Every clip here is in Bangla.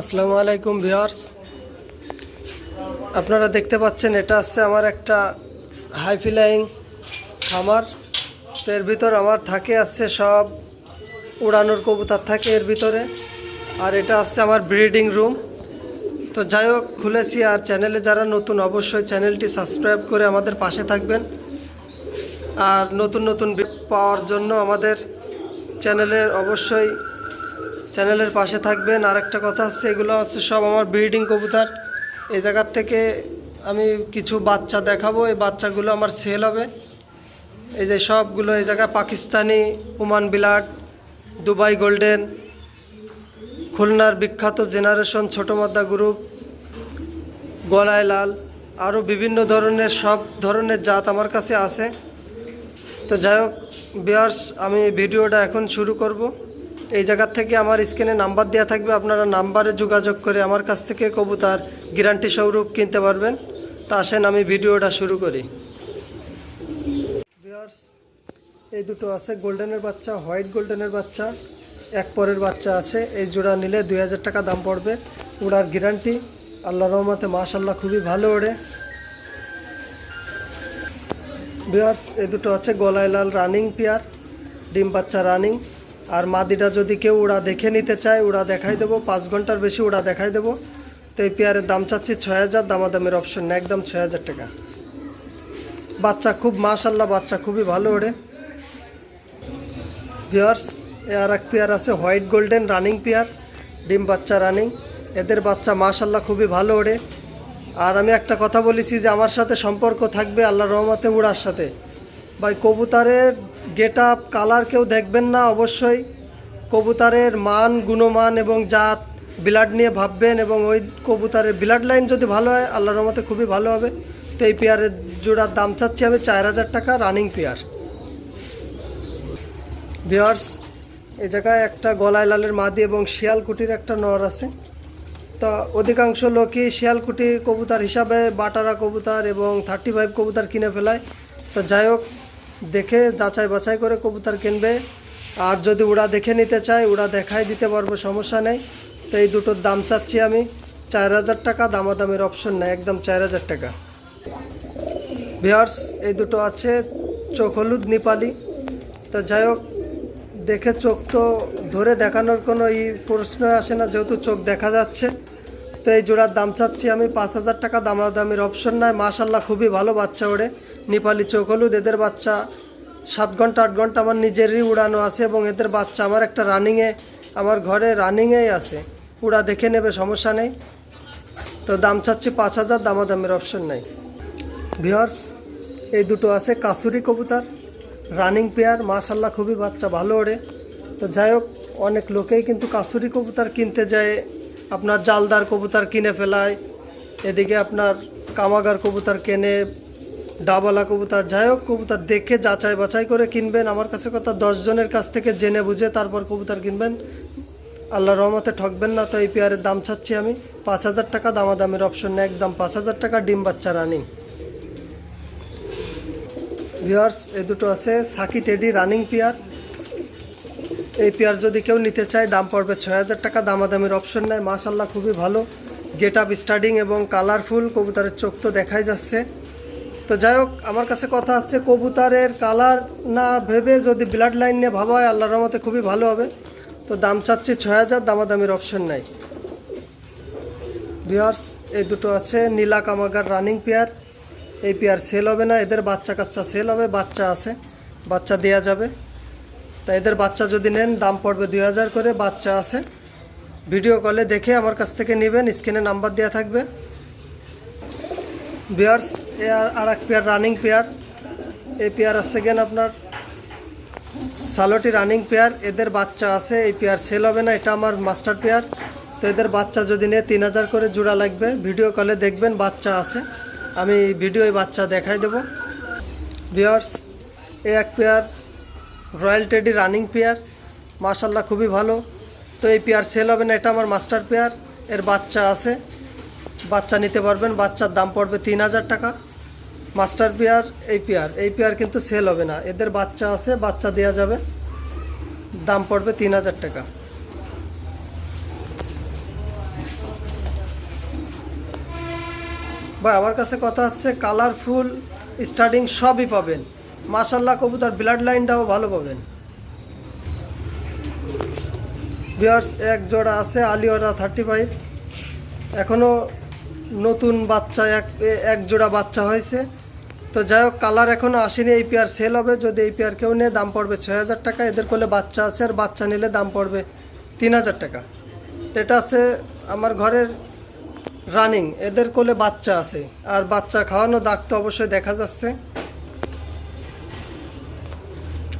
আসসালামু আলাইকুম ভিউয়ার্স। আপনারা দেখতে পাচ্ছেন এটা হচ্ছে আমার একটা হাই ফ্লাইং খামার। তো এর ভিতর আমার থাকে আছে সব উড়ানোর কবুতর থাকে এর ভিতরে। আর এটা হচ্ছে আমার ব্রিডিং রুম। তো যাই হোক, খুলেছি আর চ্যানেলে যারা নতুন অবশ্যই চ্যানেলটি সাবস্ক্রাইব করে আমাদের পাশে থাকবেন। আর নতুন নতুন পাওয়ার জন্য আমাদের চ্যানেলের অবশ্যই চ্যানেলের পাশে থাকবেন। আর একটা কথা হচ্ছে এগুলো হচ্ছে সব আমার ব্রিডিং কবুতর। এই জায়গার থেকে আমি কিছু বাচ্চা দেখাবো, এই বাচ্চাগুলো আমার সেল হবে। এই যে সবগুলো এই জায়গায় পাকিস্তানি, ওমান বিলাট, দুবাই গোল্ডেন, খুলনার বিখ্যাত জেনারেশন ছোটো মাদ্দা গ্রুপ, গলায় লাল আরও বিভিন্ন ধরনের, সব ধরনের জাত আমার কাছে আছে। তো যাই হোক বিয়ার্স আমি ভিডিওটা এখন শুরু করব। এই জায়গার থেকে আমার স্ক্রিনে নাম্বার দেওয়া থাকবে, আপনারা নাম্বারে যোগাযোগ করে আমার কাছ থেকে কবুতার গ্যারান্টি স্বরূপ কিনতে পারবেন। তা আসেন আমি ভিডিওটা শুরু করি। এই দুটো আছে গোল্ডেনের বাচ্চা, হোয়াইট গোল্ডেনের বাচ্চা, এক পরের বাচ্চা আছে। এই জোড়া নিলে দুই হাজার টাকা দাম পড়বে। ওড়ার গ্যারান্টি, আল্লাহ রহমতে মাশাল্লাহ খুবই ভালো ওড়ে। বিয়ার্স এই দুটো আছে গলায় লাল রানিং পেয়ার, ডিম বাচ্চা রানিং। আর মাদিটা যদি কেউ উড়া দেখে নিতে চায়, উড়া দেখাই দেবো। পাঁচ ঘণ্টার বেশি উড়া দেখাই দেবো। তো এই পেয়ারের দাম চাচ্ছি ছয় হাজার, দামাদামের অপশন না একদম ছয় হাজার টাকা। বাচ্চা খুব মাশাল্লাহ বাচ্চা খুবই ভালো ওড়ে এ আর এক পেয়ার আছে, হোয়াইট গোল্ডেন রানিং পেয়ার, ডিম বাচ্চা রানিং। এদের বাচ্চা মাশাল্লাহ খুবই ভালো ওড়ে আর আমি একটা কথা বলেছি যে, আমার সাথে সম্পর্ক থাকবে আল্লাহ রহমতে উড়ার সাথে। ভাই, কবুতারের গেট আপ কালার কেউ দেখবেন না অবশ্যই। কবুতারের মান, গুণমান এবং জাত ব্লাড নিয়ে ভাববেন এবং ওই কবুতারের ব্লাড লাইন যদি ভালো হয়, আল্লাহর রহমতে খুবই ভালো হবে। তো এই পেয়ারের জোড়ার দাম চাচ্ছি আমি চার হাজার টাকা রানিং পেয়ার ভিওয়ার্স এ জায়গায় একটা গলায় লালের মাদি এবং শিয়ালকুটির একটা নর আছে। তা অধিকাংশ লোকই শিয়ালকুটি কবুতর হিসাবে বাটারা কবুতর এবং থার্টি ফাইভ কবুতর কিনে ফেলায়। তো যাই হোক দেখে, যাচাই বাছাই করে কবুতর কিনবে। আর যদি উড়া দেখে নিতে চায় উড়া দেখাই দিতে পারব, সমস্যা নেই। তো এই দুটোর দাম চাচ্ছি আমি চার হাজার টাকা, দামাদামের অপশন নেই, একদম চার হাজার টাকা। ভিওর্স এই দুটো আছে চোখ হলুদ নেপালি। তো যাই হোক, দেখে চোখ তো ধরে দেখানোর কোনো ই প্রশ্ন আসে না, যেহেতু চোখ দেখা যাচ্ছে। তো এই জোড়ার দাম চাচ্ছি আমি পাঁচ হাজার টাকা, দামাদামির অপশন নাই। মাশাল্লাহ খুবই ভালো বাচ্চা ওড়ে নেপালি চোখ হলুদ এদের বাচ্চা সাত ঘণ্টা, আট ঘণ্টা আমার নিজেরই উড়ানো আছে এবং এদের বাচ্চা আমার একটা রানিংয়ে আমার ঘরে রানিংয়েই আছে। উড়া দেখে নেবে, সমস্যা নেই। তো দাম চাচ্ছি পাঁচ হাজার, দামাদামির অপশন নাই। ভিওর্স এই দুটো আছে কাসুরি কবুতর রানিং পেয়ার মাশাল্লাহ খুবই বাচ্চা, ভালো ওড়ে। তো যাই হোক, অনেক লোকেই কিন্তু কাসুরি কবুতর কিনতে যায়, আপনার জালদার কবুতর কিনে ফেলায়, এদিকে আপনার কামাগার কবুতর কেনে ডাবলা কবুতর। যাই হোক, কবুতর দেখে যাচাই বাছাই করে কিনবেন। আমার কাছে কথা, দশ জনের কাছ থেকে জেনে বুঝে তারপর কবুতর কিনবেন। আল্লাহ রহমতে ঠকবেন না, তো এই পেয়ারের দাম চাচ্ছি আমি। পাঁচ হাজার টাকা দামাদামের অপশন নেই, একদম পাঁচ হাজার টাকা ডিম বাচ্চা রানিং ভিওয়ার্স এই দুটো আছে, সাকি টেডি রানিং পেয়ার। এই পেয়ার যদি কেউ নিতে চায়, দাম পড়বে ছয় হাজার টাকা, দামাদামির অপশন নেয় মাশাল্লাহ খুবই ভালো। গেট আপ স্টার্টিং এবং কালারফুল কবুতরের চোখ তো দেখাই যাচ্ছে। তো যাই হোক, আমার কাছে কথা আসছে কবুতরের কালার না ভেবে যদি ব্লাড লাইন নিয়ে ভাবা হয়, আল্লাহর রহমতে খুবই ভালো হবে। তো দাম চাচ্ছি ছয় হাজার, দামাদামির অপশন নাই। ভিওয়ার্স এই দুটো আছে, নীলা কামাগার রানিং পেয়ার এই পেয়ার সেল হবে না, এদের বাচ্চা কাচ্চা সেল হবে, বাচ্চা আছে, বাচ্চা দেয়া যাবে। তা এদের বাচ্চা যদি নেন, দাম পড়বে দুই হাজার করে, বাচ্চা আছে। ভিডিও কলে দেখে আমার কাছ থেকে নেবেন, স্ক্রিনে নাম্বার দেওয়া থাকবে। বিয়ার্স এ আর- এক পেয়ার রানিং পেয়ার এই পেয়ার আসছে গেন আপনার সালোটি রানিং পেয়ার এদের বাচ্চা আছে, এই পেয়ার সেল হবে না, এটা আমার মাস্টার পেয়ার তো এদের বাচ্চা যদি নিয়ে, তিন হাজার করে জোড়া লাগবে। ভিডিও কলে দেখবেন, বাচ্চা আছে। আমি ভিডিওয় বাচ্চা দেখাই দেবো। বিয়ার্স এ এক pair royal teddy running pair মাশাল্লাহ খুবই ভালো। তো এই পেয়ার সেল হবে না, এটা আমার মাস্টার পেয়ার এর বাচ্চা আছে। বাচ্চা নিতে পারবেন, বাচ্চার দাম পড়বে তিন হাজার টাকা। মাস্টার পেয়ার, এই পেয়ার এই পেয়ার কিন্তু সেল হবে না। এদের বাচ্চা আছে, বাচ্চা দেওয়া যাবে। দাম পড়বে তিন হাজার টাকা। ভাই, আমার কাছে কথা হচ্ছে কালারফুল স্টার্টিং সবই পাবেন। মাসাল্লাহ কবুতার ব্লাড লাইনটাও ভালো পাবেন। বিয়ার্স এক জোড়া আছে আলিওরা থার্টি ফাইভ এখনও নতুন বাচ্চা, এক এক জোড়া বাচ্চা হয়েছে। তো যাই হোক কালার এখনও আসেনি, এই পেয়ার সেল হবে। যদি এই পেয়ার কেউ নেয়, দাম পড়বে ছয় হাজার টাকা। এদের করলে বাচ্চা আছে, আর বাচ্চা নিলে দাম পড়বে তিন হাজার টাকা। এটা আছে আমার ঘরের রানিং এদের কোলে বাচ্চা আছে। আর বাচ্চা খাওয়ানো দাগ তো অবশ্যই দেখা যাচ্ছে।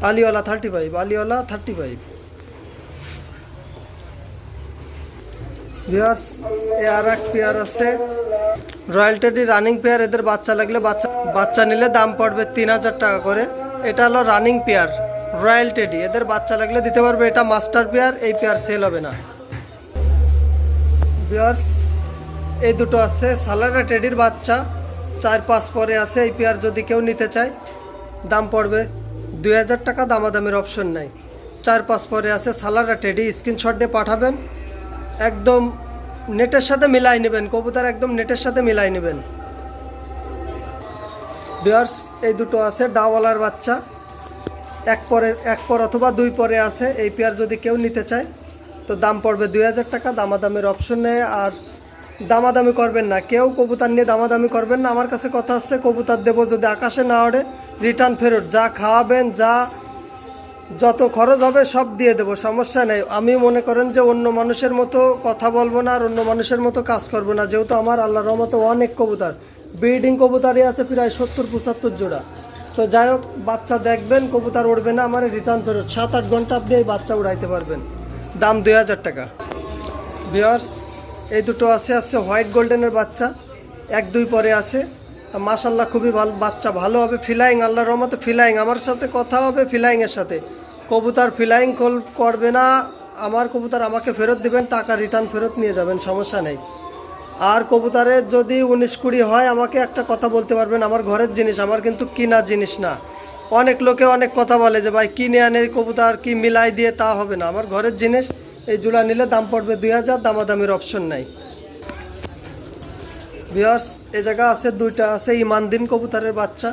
আলিওয়ালা থার্টি ফাইভ আলিওয়ালা থার্টি ফাইভ ভিউয়ার্স এ আর এক পেয়ার আছে। রয়্যাল টেডি রানিং পেয়ার এদের বাচ্চা লাগলে বাচ্চা বাচ্চা নিলে দাম পড়বে তিন হাজার টাকা করে। এটা হলো রানিং পেয়ার রয়্যাল টেডি এদের বাচ্চা লাগলে দিতে পারবে, এটা মাস্টার পেয়ার এই পেয়ার সেল হবে না। ভিউয়ার্স এই দুটো আছে। সালারা টেডির বাচ্চা, চার পাঁচ পরে আছে। এই পেয়ার যদি কেউ নিতে চায়, দাম পড়বে দুই হাজার টাকা, দামাদামির অপশন নাই। চার পাঁচ পরে আছে। সালারা টেডি স্ক্রিনশট দিয়ে পাঠাবেন। একদম নেটের সাথে মিলাই নেবেন, কবুতর একদম নেটের সাথে মিলাই নেবেন। বিয়ার্স এই দুটো আছে, ডাওয়ালার বাচ্চা। এক পরে এক পর অথবা দুই পরে আছে, এই পেয়ার যদি কেউ নিতে চায়, তো দাম পড়বে দুই হাজার টাকা, দামাদামের অপশন আর দামাদামি করবেন না। কেউ কবুতর নিয়ে দামাদামি করবেন না। আমার কাছে কথা হচ্ছে কবুতর দেবো যদি আকাশে না ওড়ে রিটার্ন ফেরত। যা খাওয়াবেন, যা যত খরচ হবে সব দিয়ে দেবো, সমস্যা নেই। আমি মনে করেন যে অন্য মানুষের মতো কথা বলব না আর অন্য মানুষের মতো কাজ করব না, যেহেতু আমার আল্লাহর রহমতে অনেক কবুতর। ব্রিডিং কবুতারই আছে প্রায় সত্তর, পঁচাত্তর জোড়া। তো যাই হোক, বাচ্চা দেখবেন, কবুতর উঠবে না, আমার রিটার্ন ফেরত। সাত আট ঘণ্টা আপনি এই বাচ্চা উড়াইতে পারবেন। দাম দুই হাজার টাকা। বিয়ার্স এই দুটো আছে আছে হোয়াইট গোল্ডেনের বাচ্চা। এক, দুই পরে আছে। মাশাল্লাহ খুবই ভালো বাচ্চা ভালো হবে, ফিলাইং, আল্লাহর রহমতে ফিলাইং। আমার সাথে কথা হবে ফিলাইংয়ের সাথে। কবুতর ফিলাইং করবে না, আমার কবুতর আমাকে ফেরত দিবেন, টাকা রিটার্ন ফেরত নিয়ে যাবেন, সমস্যা নেই। আর কবুতরের যদি উনিশ কুড়ি হয়, আমাকে একটা কথা বলতে পারবেন, আমার ঘরের জিনিস, আমার কিন্তু কিনা জিনিস না। অনেক লোকে অনেক কথা বলে যে, ভাই, কিনে আনে কবুতর, কি মিলাই দিয়ে তা হবে না। আমার ঘরের জিনিস, এই জুলা নিলে দাম পড়বে দুই হাজার, দামাদামির অপশন নাই। বিয়ার্স এ জায়গা আছে, দুইটা আছে, ইমানদিন কবুতরের বাচ্চা।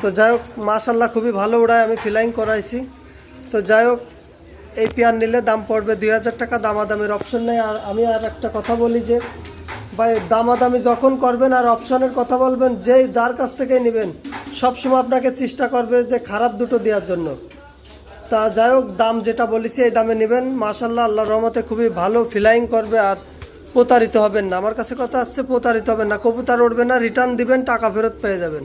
তো যাই হোক মাশাল্লাহ খুবই ভালো উড়ায়, আমি ফিলাইং করাইছি। তো যাই হোক, এই পেয়ার নিলে দাম পড়বে দুই হাজার টাকা, দামাদামির অপশন নেই। আর আমি আর একটা কথা বলি যে, ভাই, দামাদামি যখন করবেন আর অপশনের কথা বলবেন যে যার কাছ থেকে নেবেন, সবসময় আপনাকে চেষ্টা করবে যে খারাপ দুটো দেওয়ার জন্য। তা যাই হোক, দাম যেটা বলেছি, এই দামে নেবেন। মাশাল্লাহ আল্লাহ রহমতে খুবই ভালো ফিলাইং করবে। আর প্রতারিত হবেন না। আমার কাছে কথা আসছে, প্রতারিত হবেন না। কবুতর উঠবে না রিটার্ন দিবেন, টাকা ফেরত পেয়ে যাবেন।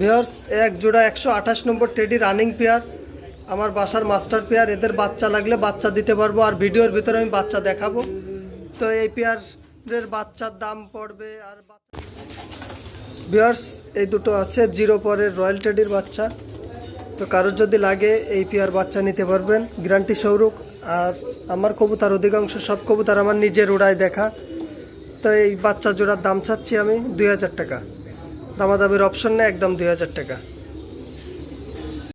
ভিওর্স এক জোড়া একশো আঠাশ নম্বর টেডি রানিং পেয়ার আমার বাসার মাস্টার পেয়ার এদের বাচ্চা লাগলে বাচ্চা দিতে পারব, আর ভিডিওর ভিতরে আমি বাচ্চা দেখাবো। তো এই পেয়ারের বাচ্চার দাম পড়বে আর ভিওর্স এই দুটো আছে জিরো পরের রয়্যাল টেডির বাচ্চা। তো কারোর যদি লাগে, এই পেয়ার বাচ্চা নিতে পারবেন। গ্যারান্টি সৌরুক আর আমার কবুতার অধিকাংশ সব কবুতার আমার নিজের উড়ায় দেখা। তো এই বাচ্চা জোড়ার দাম চাচ্ছি আমি দুই হাজার টাকা। দামাদামির অপশন নেই, একদম দুই হাজার টাকা।